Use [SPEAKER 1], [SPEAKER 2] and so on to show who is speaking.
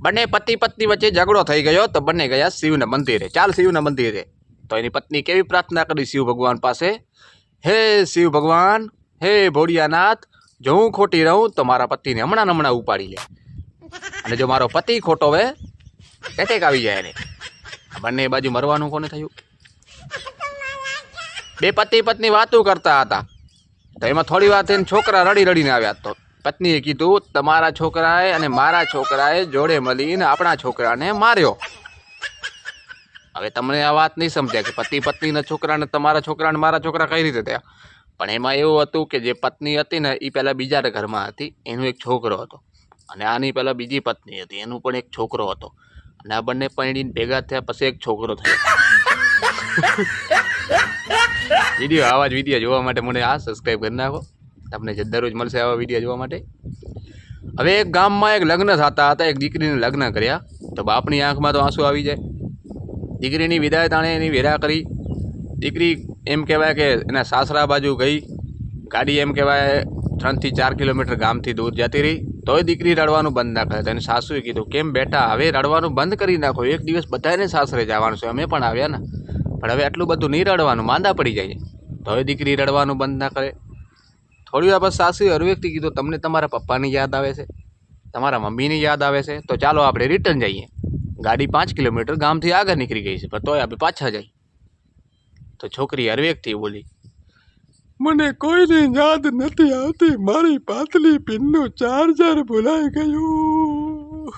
[SPEAKER 1] બંને પતિ પત્ની વચ્ચે ઝઘડો થઈ ગયો તો બંને ગયા શિવના મંદિરે. ચાલ શિવના મંદિરે. તો એની પત્ની કેવી પ્રાર્થના કરી શિવ ભગવાન પાસે? હે શિવ ભગવાન, હે ભોળિયાનાથ, જો હું ખોટી રહું તો મારા પતિને હમણાં હમણાં ઉપાડી લે. અને જો મારો પતિ ખોટો હોય, એટેક આવી જાય એને. બંને બાજુ મરવાનું કોને થયું? બે પતિ પત્ની વાતો કરતા હતા. તો એમાં થોડી વાર થઈને છોકરા રડી રડીને આવ્યા તો પત્નીએ કીધું તમારા છોકરાએ અને મારા છોકરાએ જોડે મળીને આપણા છોકરાને માર્યો. હવે તમને આ વાત નહીં સમજાય કે પતિ પત્નીના છોકરાને તમારા છોકરાને મારા છોકરા કઈ રીતે થયા? પણ એમાં એવું હતું કે જે પત્ની હતી ને એ પહેલાં બીજા ઘરમાં હતી એનો એક છોકરો હતો. અને આની પહેલાં બીજી પત્ની હતી એનું પણ એક છોકરો હતો. અને આ બંને પૈણીને ભેગા થયા પછી એક છોકરો થયો. વીડિયો આવા જ વીડિયો જોવા માટે મને આ સબસ્ક્રાઈબ કરી નાખો. તમને જે મળશે આવા વીડિયો જોવા માટે. હવે એક ગામમાં એક લગ્ન થતા હતા, એક દીકરીને લગ્ન કર્યા, તો બાપની આંખમાં તો આંસુ આવી જાય. દીકરીની વિદાય તાણે એની વેરા કરી. દીકરી એમ કહેવાય કે એના સાસરા બાજુ ગઈ. ગાડી એમ કહેવાય ત્રણથી ચાર કિલોમીટર ગામથી દૂર જતી રહી. તોય દીકરી રડવાનું બંધ ના કરે. તો એને સાસુએ કીધું, કેમ બેટા, હવે રડવાનું બંધ કરી નાખો. એક દિવસ બધાને સાસરે જવાનું છે. અમે પણ આવ્યા ને. પણ હવે આટલું બધું નહીં રડવાનું. માંદા પડી જાય. તોય દીકરી રડવાનું બંધ ના કરે. થોડી વાર સાસુએ હર વ્યક્તિ કીધું, તમને તમારા પપ્પાની યાદ આવે છે? તમારા મમ્મીની યાદ આવે છે? તો ચાલો આપણે રિટર્ન જઈએ. ગાડી પાંચ કિલોમીટર ગામથી આગળ નીકળી ગઈ છે, પણ તોય આપણે પાછા જઈએ. તો છોકરી હર વ્યક્તિ બોલી, મને કોઈની યાદ નથી આવતી. મારી પાતળી પિનનું ચાર્જર ભૂલાઈ ગયું.